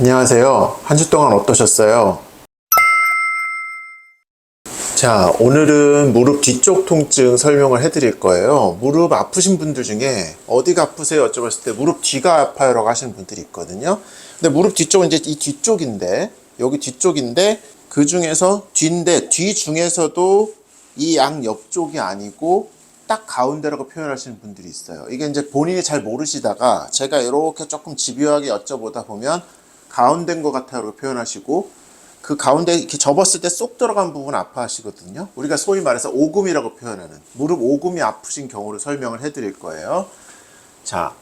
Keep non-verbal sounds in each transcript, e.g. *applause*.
안녕하세요. 한 주 동안 어떠셨어요? 자, 오늘은 무릎 뒤쪽 통증 설명을 해드릴 거예요. 무릎 아프신 분들 중에 어디가 아프세요? 여쭤봤을 때 무릎 뒤가 아파요라고 하시는 분들이 있거든요. 근데 무릎 뒤쪽은 이제 이 뒤쪽인데, 여기 뒤쪽인데, 그 중에서 뒤인데, 뒤 중에서도 이 양 옆쪽이 아니고 딱 가운데라고 표현하시는 분들이 있어요. 이게 이제 본인이 잘 모르시다가 제가 이렇게 조금 집요하게 여쭤보다 보면 가운데인 것 같아요 라고 표현하시고 그 가운데 이렇게 접었을 때 쏙 들어간 부분 아파하시거든요. 우리가 소위 말해서 오금이라고 표현하는 무릎 오금이 아프신 경우를 설명을 해드릴 거예요. 자,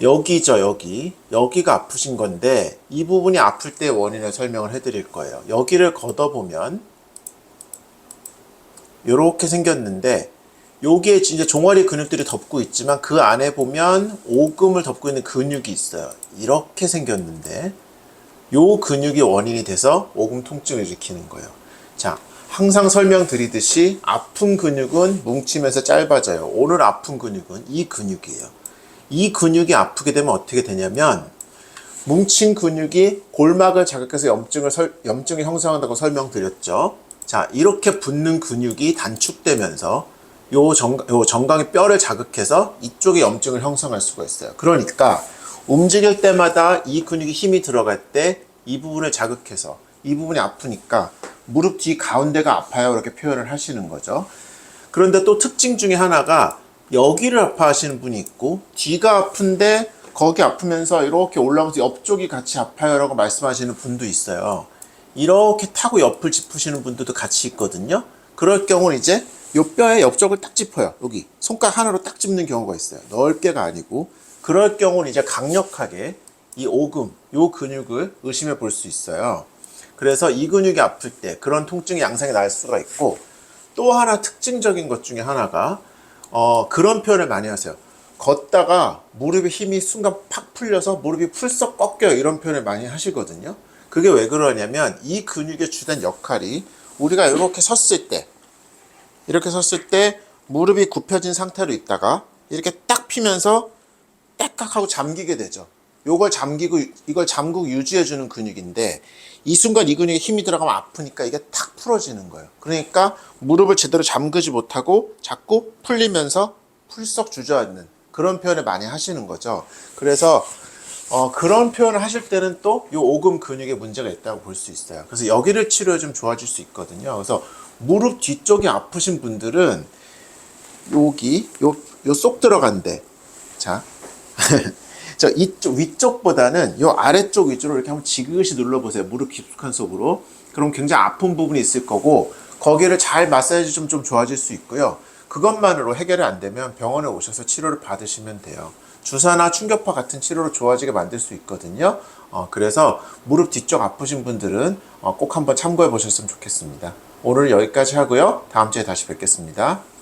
여기죠, 여기. 여기가 아프신 건데 이 부분이 아플 때 원인을 설명을 해드릴 거예요. 여기를 걷어보면 이렇게 생겼는데 여기에 이제 종아리 근육들이 덮고 있지만 그 안에 보면 오금을 덮고 있는 근육이 있어요. 이렇게 생겼는데 요 근육이 원인이 돼서 오금 통증을 일으키는 거예요. 자, 항상 설명드리듯이 아픈 근육은 뭉치면서 짧아져요. 오늘 아픈 근육은 이 근육이에요. 이 근육이 아프게 되면 어떻게 되냐면 뭉친 근육이 골막을 자극해서 염증을 설, 염증이 형성한다고 설명드렸죠. 자, 이렇게 붙는 근육이 단축되면서 요, 정, 요 정강의 뼈를 자극해서 이쪽에 염증을 형성할 수가 있어요. 그러니까 움직일 때마다 이 근육이 힘이 들어갈 때 이 부분을 자극해서 이 부분이 아프니까 무릎 뒤 가운데가 아파요. 이렇게 표현을 하시는 거죠. 그런데 또 특징 중에 하나가 여기를 아파하시는 분이 있고 뒤가 아픈데 거기 아프면서 이렇게 올라오면서 옆쪽이 같이 아파요라고 말씀하시는 분도 있어요. 이렇게 타고 옆을 짚으시는 분들도 같이 있거든요. 그럴 경우는 이제 요 뼈의 옆쪽을 딱 짚어요. 여기 손가락 하나로 딱 짚는 경우가 있어요. 넓게가 아니고 그럴 경우는 이제 강력하게 이 오금, 요 근육을 의심해 볼 수 있어요. 그래서 이 근육이 아플 때 그런 통증의 양상이 날 수가 있고 또 하나 특징적인 것 중에 하나가 어, 그런 표현을 많이 하세요. 걷다가 무릎에 힘이 순간 팍 풀려서 무릎이 풀썩 꺾여요. 이런 표현을 많이 하시거든요. 그게 왜 그러냐면 이 근육의 주된 역할이 우리가 이렇게 섰을 때 이렇게 섰을 때 무릎이 굽혀진 상태로 있다가 이렇게 딱 피면서 딱딱 하고 잠기게 되죠. 요걸 잠기고 이걸 잠그고 유지해 주는 근육인데 이 순간 이 근육에 힘이 들어가면 아프니까 이게 탁 풀어지는 거예요. 그러니까 무릎을 제대로 잠그지 못하고 자꾸 풀리면서 풀썩 주저앉는 그런 표현을 많이 하시는 거죠. 그래서 어, 그런 표현을 하실 때는 또 이 오금 근육에 문제가 있다고 볼 수 있어요. 그래서 여기를 치료해 좀 좋아질 수 있거든요. 그래서 무릎 뒤쪽이 아프신 분들은 여기 요 요 쏙 들어간데 자. *laughs* 저 이쪽 위쪽보다는 요 아래쪽 위주로 이렇게 한번 지그시 눌러보세요. 무릎 깊숙한 속으로. 그럼 굉장히 아픈 부분이 있을 거고 거기를 잘 마사지 좀 좀 좋아질 수 있고요. 그것만으로 해결이 안 되면 병원에 오셔서 치료를 받으시면 돼요. 주사나 충격파 같은 치료로 좋아지게 만들 수 있거든요. 어, 그래서 무릎 뒤쪽 아프신 분들은 어, 꼭 한번 참고해 보셨으면 좋겠습니다. 오늘 여기까지 하고요. 다음 주에 다시 뵙겠습니다.